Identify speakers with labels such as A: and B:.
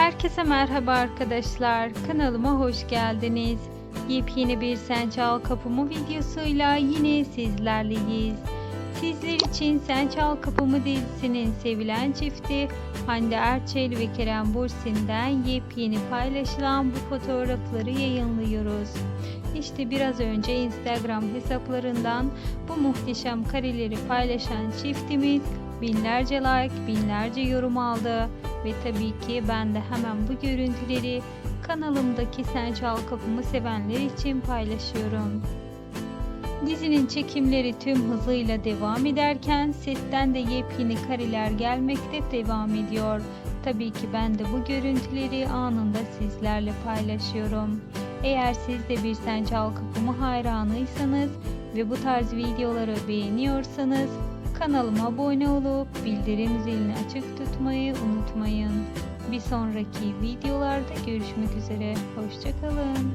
A: Herkese merhaba arkadaşlar. Kanalıma hoş geldiniz. Yepyeni bir Sen Çal Kapımı videosuyla yine sizlerleyiz. Sizler için Sen Çal Kapımı dizisinin sevilen çifti Hande Erçel ve Kerem Bursin'den yepyeni paylaşılan bu fotoğrafları yayınlıyoruz. İşte biraz önce Instagram hesaplarından bu muhteşem kareleri paylaşan çiftimiz binlerce like, binlerce yorum aldı. Ve tabii ki ben de hemen bu görüntüleri kanalımdaki Sen Çal Kapımı sevenler için paylaşıyorum. Dizinin çekimleri tüm hızıyla devam ederken setten de yepyeni kareler gelmekte devam ediyor. Tabii ki ben de bu görüntüleri anında sizlerle paylaşıyorum. Eğer siz de bir Sen Çal Kapımı hayranıysanız ve bu tarz videoları beğeniyorsanız Kanalıma abone olup bildirim zilini açık tutmayı unutmayın. Bir sonraki videolarda görüşmek üzere. Hoşçakalın.